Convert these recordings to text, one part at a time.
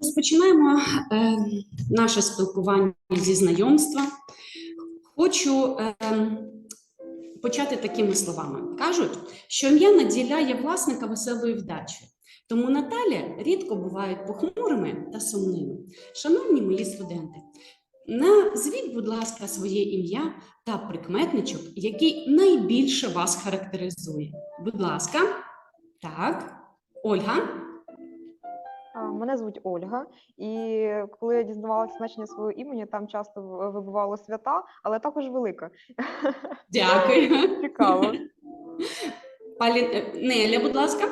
Розпочинаємо е, наше спілкування зі знайомства. Хочу е, почати такими словами. Кажуть, що ім'я наділяє власника веселою вдачею. Тому Наталя рідко бувають похмурими та сумними. Шановні мої студенти, назвіть, будь ласка, своє ім'я та прикметничок, який найбільше вас характеризує. Будь ласка, так, Ольга. Мене звуть Ольга, і коли я дізнавалася значення свого імені, там часто в- вибивало свята, але також велика. Дякую. Цікаво. Палі... е, Неля, будь ласка.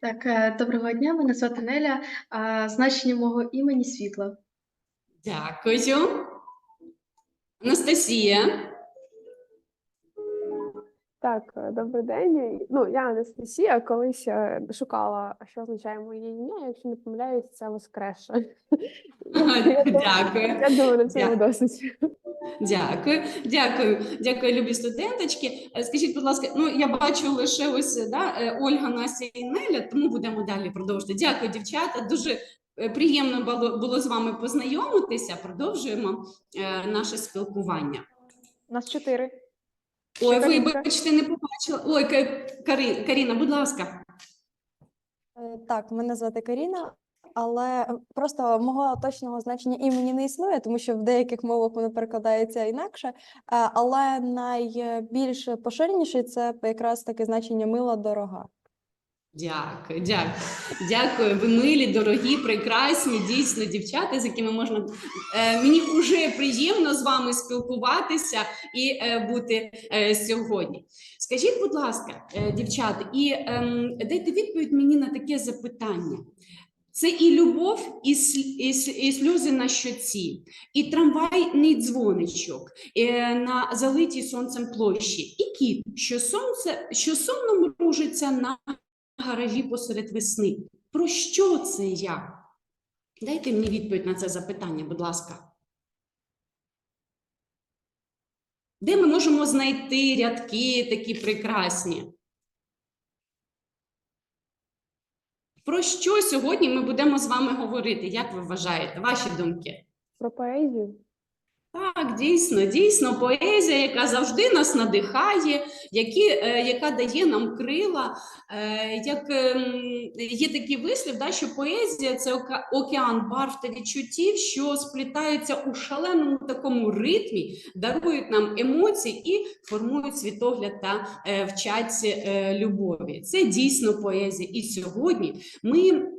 Так, е, доброго дня, мене звати Неля. Значення мого імені світло. Дякую. Анастасія. Так, е, добрий день. Ну, я Анастасія, колись е, шукала, що означає моє ім'я. Якщо не помиляюсь, це думаю- Дякую. Я думаю, на цьому досить. Дякую, дякую, дякую, любі студенточки. Е, Скажіть, будь ласка, ну я бачу лише ось да, Ольга, Настя і Неля, тому будемо далі продовжувати. Дякую, дівчата. Дуже приємно було, було з вами познайомитися. Продовжуємо е, наше спілкування. Нас чотири. Ой, вибачте, не побачила. Ой, Карі- Каріна, будь ласка. Е, Так, мене звати Каріна, але просто мого точного значення імені не існує, тому що в деяких мовах воно перекладається інакше. Е, Але найбільш поширеніше це якраз таке значення мила дорога. Дякую, дякую. Дякую. Ви милі, дорогі, прекрасні, дійсно дівчата, з якими можна е, мені вже приємно з вами спілкуватися і е, бути е, сьогодні. Скажіть, будь ласка, е, дівчата, і ем, дайте відповідь мені на таке запитання. Це і любов, і, і, і сльози на щоці, і трамвайний дзвоничок е, на залитій сонцем площі, і кіт, що сонце, що сонно мружиться на гаражі посеред весни. Про що це я? Дайте мені відповідь на це запитання, будь ласка. Де ми можемо знайти рядки такі прекрасні? Про що сьогодні ми будемо з вами говорити? Як ви вважаєте? Ваші думки? Про поезію. Так, дійсно, дійсно, поезія, яка завжди нас надихає, які, е, яка дає нам крила. Е, як ем, є такий вислів, да, що поезія це океан барв та відчуттів, що сплітаються у шаленому такому ритмі, дарують нам емоції і формують світогляд та е, вчать любові. Це дійсно поезія. І сьогодні ми.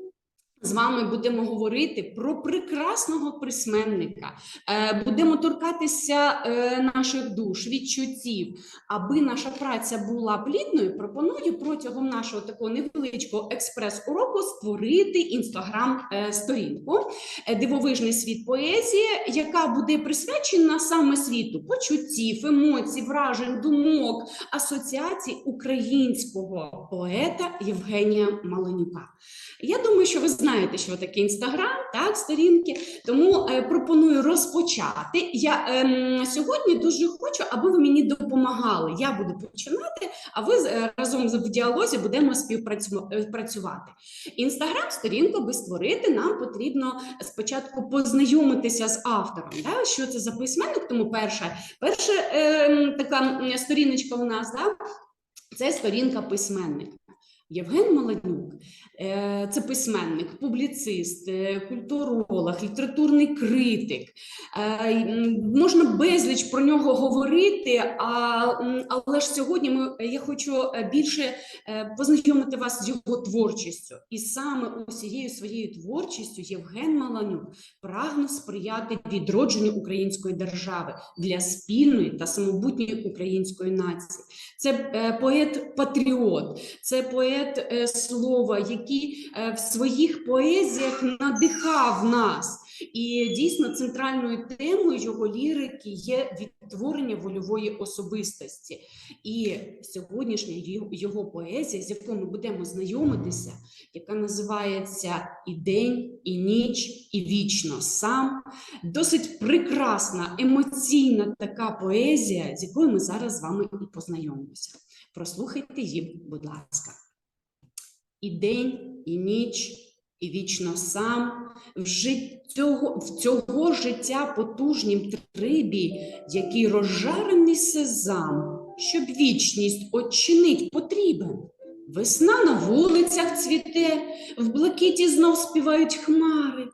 З вами будемо говорити про прекрасного письменника, Е, будемо торкатися е, наших душ, відчуттів. Аби наша праця була плідною, пропоную протягом нашого такого невеличкого експрес-уроку створити інстаграм-сторінку Дивовижний світ поезії, яка буде присвячена саме світу почуттів, емоцій, вражень, думок, асоціацій українського поета Євгенія Маленюка. Я думаю, що ви знаєте, що таке інстаграм, так, сторінки. Тому е, пропоную розпочати. Я ем, сьогодні дуже хочу, аби ви мені допомагали. Я буду починати, а ви е, разом в діалозі будемо співпрацювати. Інстаграм сторінку, аби створити, нам потрібно спочатку познайомитися з автором. Да? Що це за письменник? Тому перша, перша ем, така сторіночка у нас, да? це сторінка письменника. Євген Маладнюк е, це письменник, публіцист, е, культуролог, літературний критик. Е, Можна безліч про нього говорити, але ж сьогодні я хочу більше познайомити вас з його творчістю. І саме усією своєю творчістю Євген Маланюк прагнув сприяти відродженню української держави для спільної та самобутньої української нації. Це поет-патріот, це поет е, слова, який е, в своїх поезіях надихав нас. І дійсно центральною темою його лірики є відтворення вольової особистості. І сьогоднішня його поезія, з якою ми будемо знайомитися, яка називається І день, і ніч, і вічно сам. Досить прекрасна, емоційна така поезія, з якою ми зараз з вами і познайомимося. Прослухайте її, будь ласка. І день, і ніч, і вічно сам в, жит... цього... в цього життя потужнім трибі, який розжарений сезам, щоб вічність очинить потрібен. Весна на вулицях цвіте, в блакиті знов співають хмари.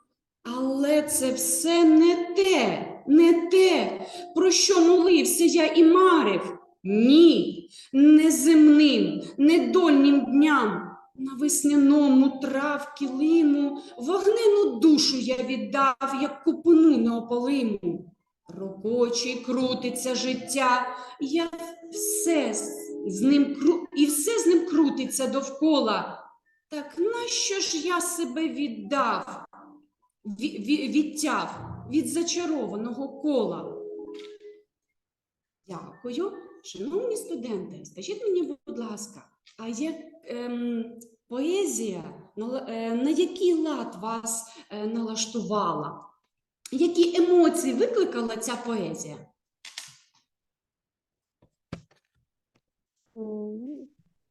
Але це все не те, не те, про що молився я і марив. Ні, не земним, не дольнім дням. На весняному трав вогнену душу я віддав, як купину неопалиму. Рокоче й крутиться життя, я все з- ним і все з ним крутиться довкола. Так нащо ж я себе віддав, ві- ві- відтяв від зачарованого кола? Дякую. Шановні студенти, скажіть мені, будь ласка, а як ем, поезія, на, ла- е, на який лад вас е, налаштувала? Які емоції викликала ця поезія?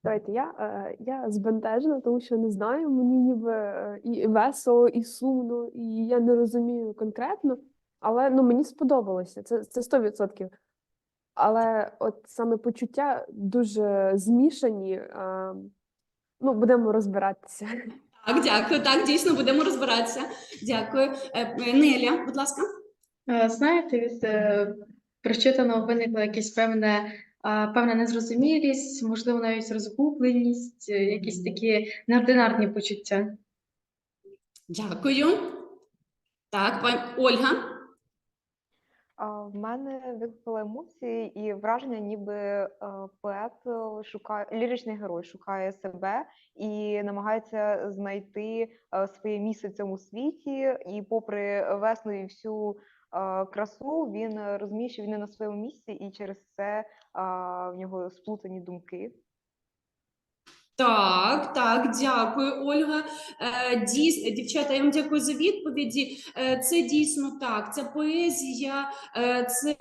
Давайте я, е, я збентежена, тому що не знаю, мені ніби і весело, і сумно, і я не розумію конкретно, але ну, мені сподобалося, це, це 100%. Але от саме почуття дуже змішані. Ну, будемо розбиратися. Так, дякую. Так, дійсно будемо розбиратися. Дякую. Е, Неля, будь ласка. Е, Знаєте, від е, прочитаного виникла якась певне, певна незрозумілість, можливо, навіть розгубленість, якісь такі неординарні почуття. Дякую. Так, пані Ольга. В мене викликали емоції і враження, ніби е, поет е, шукає ліричний герой шукає себе і намагається знайти е, своє місце в цьому світі. І попри весну і всю красу, він розуміє, що він не на своєму місці, і через це в нього сплутані думки. Так, так, дякую, Ольга. Е, дійс, дівчата, я вам дякую за відповіді. Е, це дійсно так. Ця поезія, е, це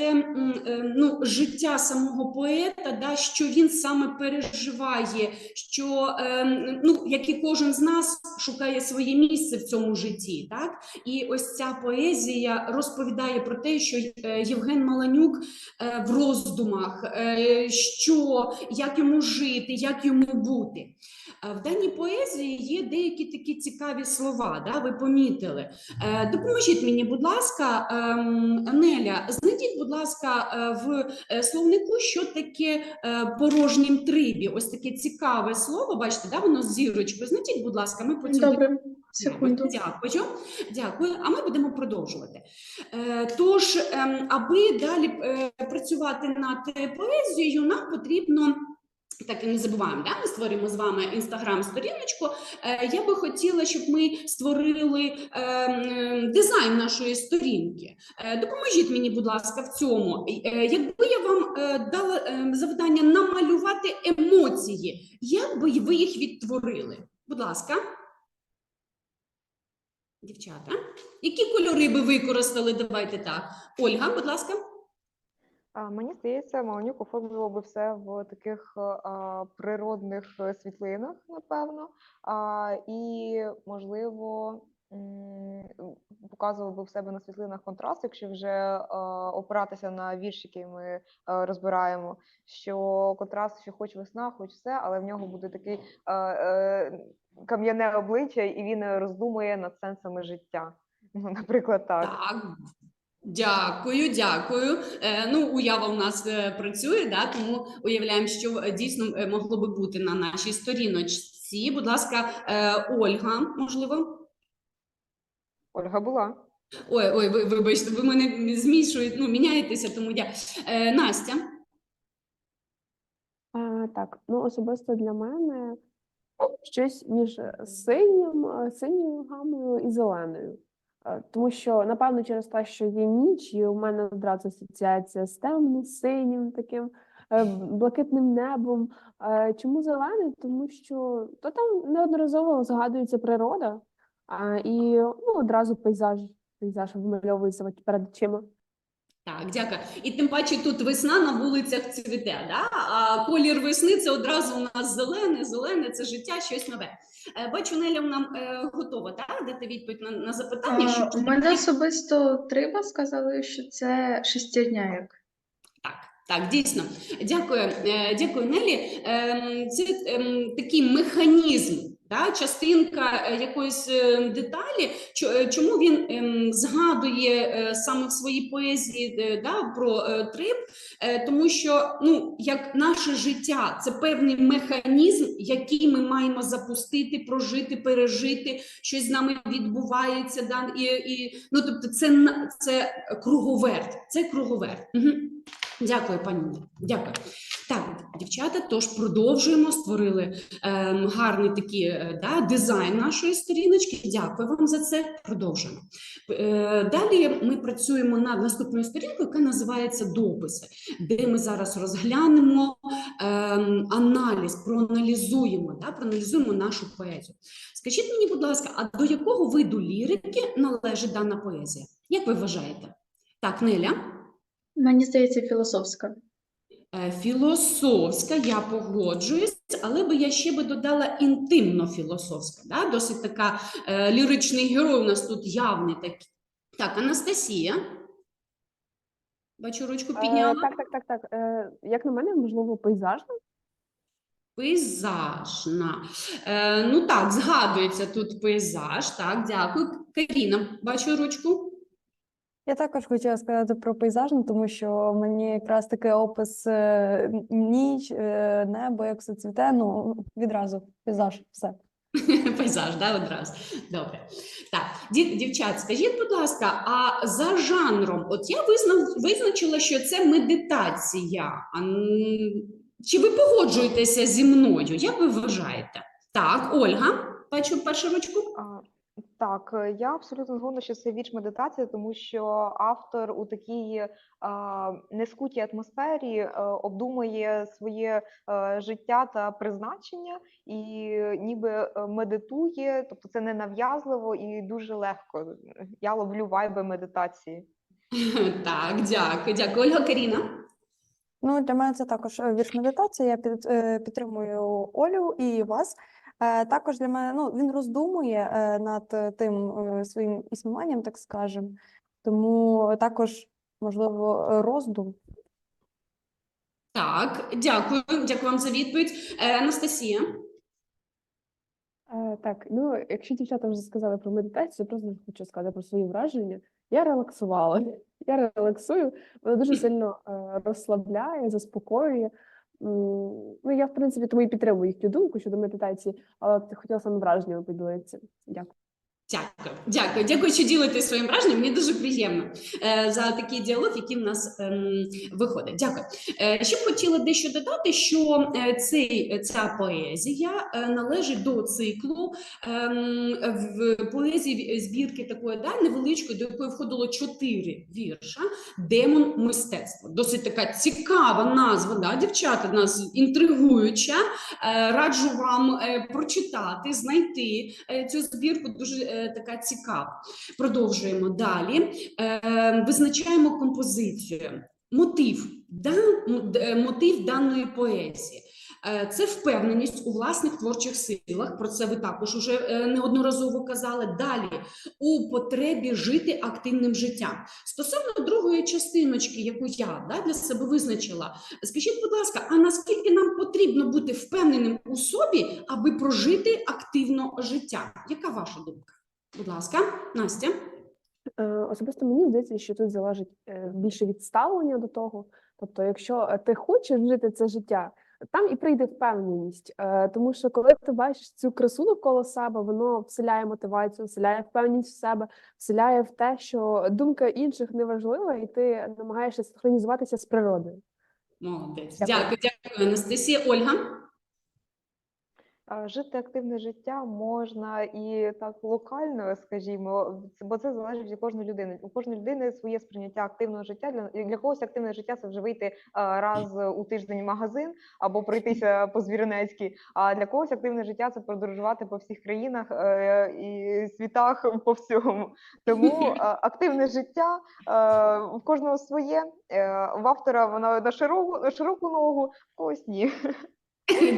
ну, життя самого поета, да, що він саме переживає, що ну, як і кожен з нас шукає своє місце в цьому житті. Так? І ось ця поезія розповідає про те, що Євген Маланюк в роздумах, що як йому жити, як йому бути. Е, В даній поезії є деякі такі цікаві слова, да, ви помітили. Е, Допоможіть мені, будь ласка, ем, Неля, знайдіть, будь ласка, е, в словнику, що таке порожнім трибі. Ось таке цікаве слово, бачите, да, воно з зірочкою. Знайдіть, будь ласка, ми потім Добре, секунду. Дякую, дякую. А ми будемо продовжувати. Тож, ем, аби далі працювати над поезією, нам потрібно. Так і не забуваємо, да? ми створюємо з вами інстаграм-сторіночку. Е, я би хотіла, щоб ми створили е, дизайн нашої сторінки. Е, допоможіть мені, будь ласка, в цьому. Е, якби я вам е, дала е, завдання намалювати емоції, як би ви їх відтворили? Будь ласка. Дівчата, які кольори би використали? Давайте так. Ольга, будь ласка. А, Мені здається, Маланюк оформлював би все в таких е, а, природних е, світлинах, напевно, а, і, можливо, показував би в себе на світлинах контраст, якщо вже е, опиратися на вірш, який ми е, розбираємо, що контраст, що хоч весна, хоч все, але в нього буде такий кам'яне обличчя, і він роздумує над сенсами життя. Ну, Наприклад, так. Так. Дякую, дякую. Е, ну, уява у нас е, працює, да, тому уявляємо, що е, дійсно е, могло би бути на нашій сторіночці. Будь ласка, е, Ольга, можливо. Ольга була. Ой, ой, ви, вибачте, ви мене змішуєте, ну, міняєтеся, тому я. Е, Настя. А, так, ну особисто для мене щось між синім, синьою гамою і зеленою. Е, Тому що, напевно, через те, що є ніч, і у мене одразу асоціація з темним, синім, таким е, блакитним небом. Е, Чому зелений? Тому що то там неодноразово згадується природа, і ну, одразу пейзаж, пейзаж вимальовується перед очима. Так, дякую. І тим паче тут весна на вулицях цвіте, да? а колір весни це одразу у нас зелене, зелене це життя, щось нове. Е, Бачу, Неля нам е, готова да? дати відповідь на, на запитання. А, що у мене особисто треба сказали, що це шестірняк. Так, так, дійсно. Дякую, е, дякую, Нелі. Ем, Це ем, такий механізм, да, частинка е, якоїсь е, деталі. Чому він ем, згадує саме в своїй поезії да, про трип? Тому що ну, як наше життя це певний механізм, який ми маємо запустити, прожити, пережити, щось з нами відбувається. Да, і, і, ну, тобто це, це круговерт. Це круговерт. Угу. Дякую, пані. Дякую. Так, дівчата, тож продовжуємо. Створили ем, гарний такий е, да, дизайн нашої сторіночки. Дякую вам за це. Продовжуємо. Е, далі ми працюємо над наступною сторінкою, яка називається дописи, де ми зараз розглянемо ем, аналіз, проаналізуємо, да, проаналізуємо нашу поезію. Скажіть мені, будь ласка, а до якого виду лірики належить дана поезія? Як ви вважаєте? Так, Неля. Мені здається, філософська. Е, Філософська, я погоджуюсь, але би я ще би додала інтимно-філософська. Да? Досить така е, ліричний герой у нас тут явний такий. Так, Анастасія. Бачу, ручку Е, підняла. так, так, так, так. Е, як на мене, можливо, пейзажна? Пейзажна. Е, ну так, згадується тут пейзаж. Так, дякую. Каріна, бачу ручку. Я також хотіла сказати про пейзажну, тому що мені якраз такий опис е, ніч, е, небо, як все цвіте, ну відразу пейзаж, все. Пейзаж, да, одразу. Добре. Так, дів, дівчат, скажіть, будь ласка, а за жанром, от я визнав, визначила, що це медитація. А, чи ви погоджуєтеся зі мною? Як ви вважаєте? Так, Ольга, бачу першу ручку. А, Так, е, я абсолютно згодна, що це вірш медитації, тому що автор у такій а, нескутій атмосфері е, обдумує своє е, життя та призначення і ніби е, медитує, тобто це не нав'язливо і дуже легко. Я ловлю вайби медитації. Так, дякую, дякую. Ольга Каріна. Ну, для мене це також е, вірш медитації. Я під, е, підтримую Олю і вас. Е, Також для мене ну, він роздумує е, над е, тим е, своїм існуванням, так скажемо. Тому також, можливо, роздум. Так, дякую, дякую вам за відповідь. Е, Анастасія. Е, так, ну якщо дівчата вже сказали про медитацію, я просто хочу сказати про свої враження. Я релаксувала. Я релаксую, вона дуже сильно е, розслабляє, заспокоює. Ну, я, в принципі, тому і підтримую їхню думку щодо медитації, але от хотіла саме враженнями поділитися. Дякую. Дякую, дякую, дякую, що ділитесь своїм враженням. Мені дуже приємно е, за такий діалог, який в нас ем, виходить. Дякую. Е, ще б хотіла дещо додати, що е, цей, ця поезія е, належить до циклу ем, в поезії збірки такої да, невеличкої, до якої входило чотири вірша. Демон мистецтва. Досить така цікава назва, да, дівчата, нас інтригуюча. Е, Раджу вам е, прочитати, знайти е, цю збірку. Дуже е, така цікава. Продовжуємо далі. Е, Визначаємо композицію. Мотив, да, е, мотив даної поезії. Е, Це впевненість у власних творчих силах. Про це ви також уже е, неодноразово казали. Далі у потребі жити активним життям. Стосовно другої частиночки, яку я да, для себе визначила, скажіть, будь ласка, а наскільки нам потрібно бути впевненим у собі, аби прожити активно життя? Яка ваша думка? Будь ласка, Настя. Е, Особисто мені здається, що тут залежить е, більше від ставлення до того. Тобто, якщо е, ти хочеш жити це життя, там і прийде впевненість. Тому що коли ти бачиш цю красу навколо себе, воно вселяє мотивацію, вселяє впевненість в себе, вселяє в те, що думка інших не важлива, і ти намагаєшся синхронізуватися з природою. Молодець. Дякую. Дякую, дякую, Анастасія. Ольга. Жити активне життя можна і так локально, скажімо, бо це залежить від кожної людини. У кожної людини своє сприйняття активного життя. Для, для когось активне життя це вже вийти раз у тиждень в магазин або пройтися по Звіринецькій. А для когось активне життя це подорожувати по всіх країнах е, і світах по всьому. Тому активне життя е, в кожного своє. Е, В автора воно на широку, на широку ногу, в когось ні.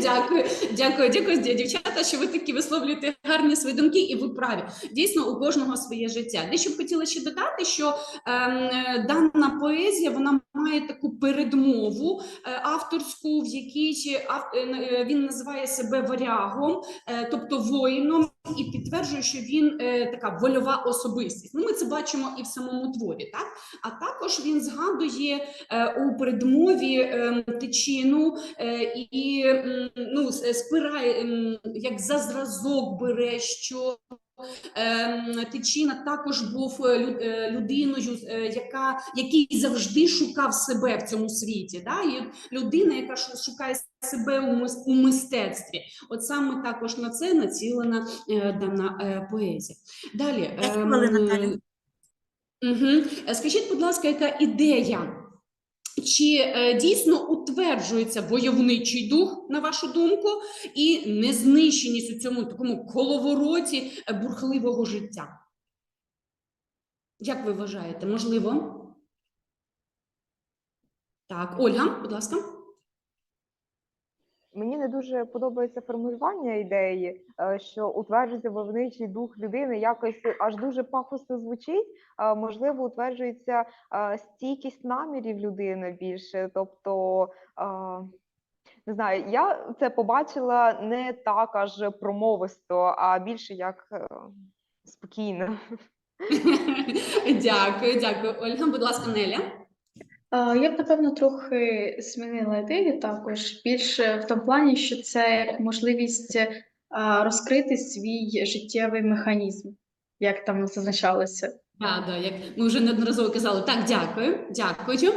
Дякую, дякую, дякую, дівчата, що ви такі висловлюєте гарні свої думки, і ви праві. Дійсно, у кожного своє життя. Дещо б хотіла ще додати, що е, дана поезія вона має таку передмову е, авторську, в якій ав- е, е, він називає себе варягом, е, тобто воїном, і підтверджує, що він е, така вольова особистість. Ну, ми це бачимо і в самому творі, так а також він згадує е, у передмові е, тичину е, і е, ну, спирає, е, як за зразок бере, що Тичина також був е, е, людиною, е, яка, який завжди шукав себе в цьому світі. Да? І людина, яка шукає себе у мистецтві. От саме також на це націлена дана поезія. Далі. П'ять ем. Угу. Скажіть, будь ласка, яка ідея? Чи е, дійсно утверджується войовничий дух, на вашу думку, і незнищеність у цьому такому коловороті е, бурхливого життя? Як ви вважаєте, можливо? Так, Ольга, будь ласка. Мені не дуже подобається формулювання ідеї, е, що утверджується войовничий дух людини, якось аж дуже пафосно звучить. Можливо, утверджується стійкість намірів людини більше. Тобто, не знаю, я це побачила не так аж промовисто, а більше як е, спокійно. Дякую, дякую. Ольга, будь ласка, Неля. Я б, напевно, трохи змінила ідею також, більше в тому плані, що це можливість розкрити свій життєвий механізм, як там зазначалося. Да, да, як ми вже неодноразово казали. Так, дякую, дякую.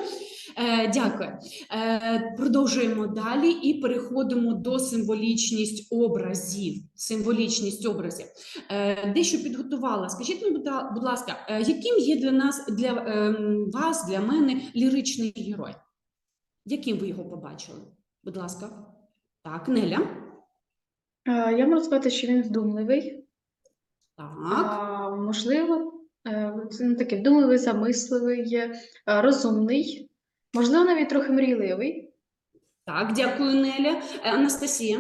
Е, дякую. Е, продовжуємо далі і переходимо до символічність образів. Символічність образів. Е, дещо підготувала. Скажіть мені, будь ласка, яким є для нас, для ем, вас, для мене ліричний герой? Яким ви його побачили? Будь ласка. Так, Неля. Я можу сказати, що він вдумливий, Так. а, можливо, це не такий вдумливий, замисливий, розумний, можливо, навіть трохи мрійливий. Так, дякую, Неля. Е, Анастасія.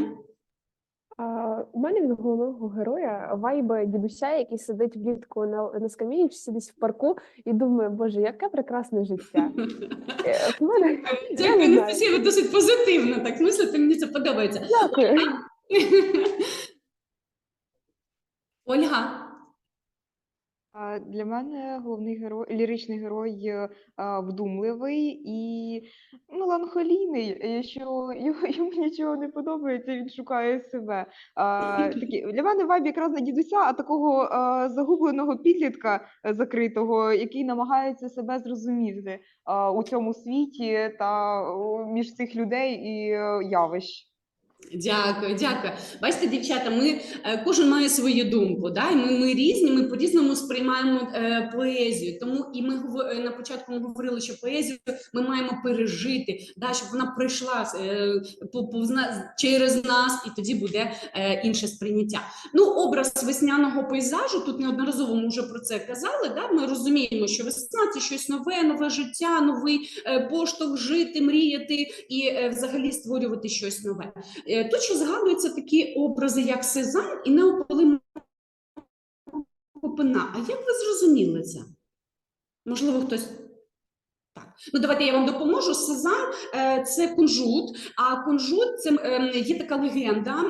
А, у мене від головного героя вайби дідуся, який сидить влітку на, на скам'янці, десь в парку, і думає, боже, яке прекрасне життя. Е, мене Дякую. Анастасія, ви досить позитивно так мислите, мені це подобається. Дякую. Ольга. А, Для мене головний герой, ліричний герой е, а, вдумливий і меланхолійний, що йому, нічого не подобається, він шукає себе. А, такі, для мене вайб якраз не дідуся, а такого а, загубленого підлітка е, закритого, який намагається себе зрозуміти а, у цьому світі та між цих людей і е, явищ. Дякую, дякую. Бачите, дівчата, ми е, кожен має свою думку. Да? Ми, ми різні, ми по-різному сприймаємо е, поезію. Тому і ми е, на початку ми говорили, що поезію ми маємо пережити, да? щоб вона пройшла е, по, по, через нас, і тоді буде е, інше сприйняття. Ну, образ весняного пейзажу тут неодноразово ми вже про це казали. Да? Ми розуміємо, що весна це щось нове, нове життя, новий е, поштовх жити, мріяти і е, взагалі створювати щось нове. Е, Тут ще згадуються такі образи, як Сезам і неопалима копина. А як ви зрозуміли це? Можливо, хтось. Так, ну давайте я вам допоможу. Сезам е, це кунжут, а кунжут це е, є така легенда.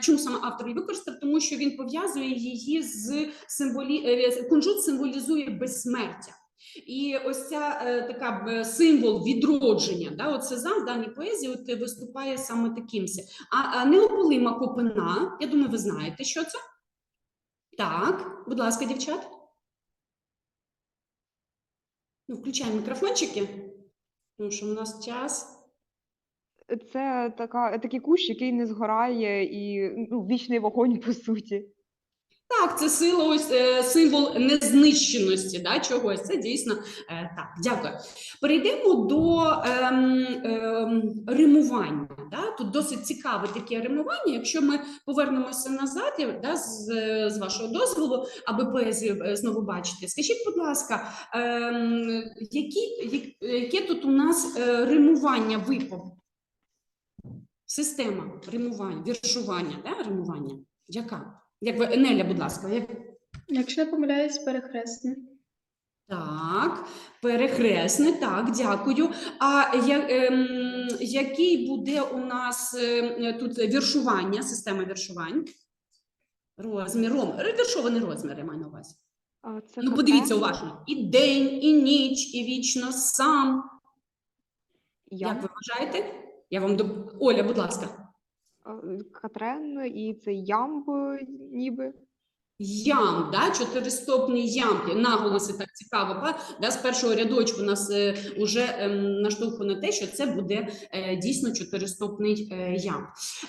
Чому саме автор її використав? Тому що він пов'язує її з символі... е, кунжут символізує безсмертя. І ось ця е, така е, символ відродження, да, от Сезам в даній поезії от, е, виступає саме таким. се. А, а неопалима копина, я думаю, ви знаєте, що це? Так, будь ласка, дівчат. Ну, включаємо мікрофончики, тому що у нас час. Це така, такий кущ, який не згорає, і ну, вічний вогонь, по суті. Так, це сила, ось е, символ незнищеності, да, чогось. Це дійсно е, так. Дякую. Перейдемо до ем, ем, римування. Да? Тут досить цікаве таке римування. Якщо ми повернемося назад, да, з, з вашого дозволу, аби поезію е, знову бачити. Скажіть, будь ласка, ем, які, як- яке тут у нас е, римування випав? Система римування, віршування, да? римування. Яка? Як ви, Неля, будь ласка, як... Якщо не помиляюсь, перехресне. так, перехресне, так, дякую. А я, ем, який буде у нас е, тут віршування, система віршувань? Розмір, ром, віршований розмір, я маю на увазі. А, Це Ну, подивіться Катрен, уважно. І день, і ніч, і вічно сам. Ям, Як ви вважаєте? Я вам доп... Оля, будь ласка. А, Катрен, і це ямб, е, ніби. Ям, да, чотиристопний ямки, наголоси так цікаво. Да, з першого рядочку нас е, уже ем, наштовхує на те, що це буде е, дійсно чотиристопний е, ям.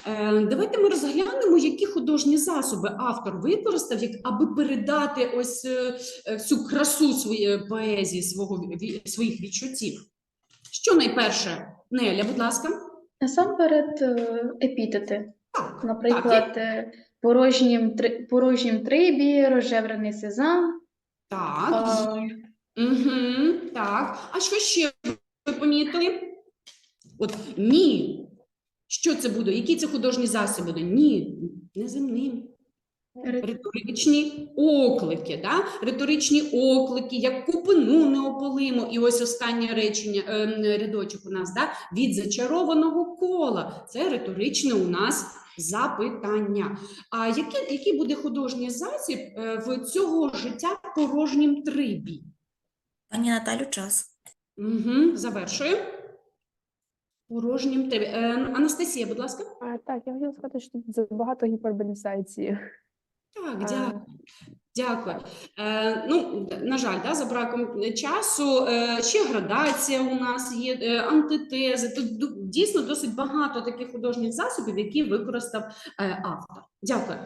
Е, давайте ми розглянемо, які художні засоби автор використав, як аби передати ось е, е, всю красу своєї поезії, свого своїх відчуттів. Що найперше, Неля, будь ласка. Насамперед, е, епітети. Так, Наприклад, е, порожнім, три- порожнім трибі, рожеврений сезам. так, А, Угу, так. А що ще ви помітили? От ні. Що це буде? Які це художні засоби? Ні, неземним. Ри- Риторичні оклики, да? риторичні оклики, як купину неополимо. І ось останнє речення, ем, рядочок у нас, да? від зачарованого кола. Це риторичне у нас запитання. А який, який буде художній засіб е, в цього життя порожнім трибі? Пані Наталю, час. Угу, завершую. Порожнім трибі. Е, Анастасія, будь ласка. А, так, я хотіла сказати, що тут забагато гіперболізації. Так, Е, дякую. Дякую. Е, ну, на жаль, да, за браком часу. Е, ще градація у нас є, е, антитези. Тут дійсно досить багато таких художніх засобів, які використав е, автор. Дякую.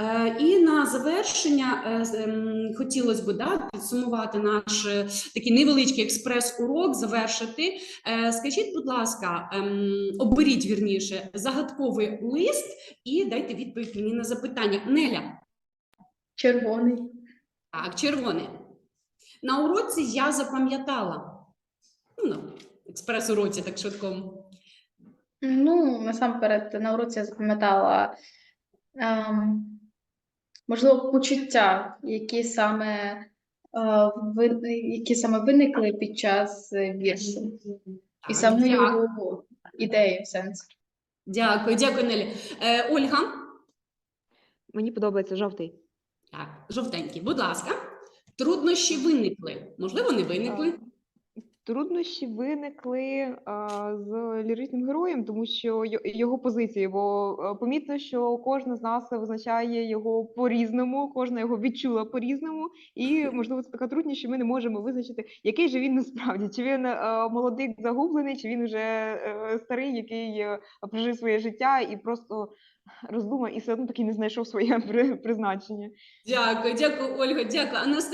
Е, і на завершення е, з- ем, хотілося б да, підсумувати наш е, такий невеличкий експрес-урок, завершити. Е, скажіть, будь ласка, ем, оберіть вірніше загадковий лист і дайте відповідь мені на запитання. Неля. Червоний. Так, червоне. На уроці я запам'ятала. Ну, експрес-уроці, так швидкому. Ну, насамперед, на уроці я запам'ятала, ем, можливо, почуття, які саме, е, ви- які саме виникли під час віршу. І саму його ідею, сенс. Дякую, дякую, Нелі. Е, Ольга. Мені подобається жовтий. Так, жовтенький, будь ласка. Труднощі виникли. Можливо, не виникли. Труднощі виникли а, з ліричним героєм, тому що його позиції, бо помітно, що кожна з нас визначає його по-різному, кожна його відчула по-різному, і можливо це така трудність, що ми не можемо визначити, який же він насправді, чи він а, молодий загублений, чи він вже е, старий, який е, прожив своє життя і просто роздумав і все одно таки не знайшов своє при- призначення. Дякую, дякую, Ольга. Дякую.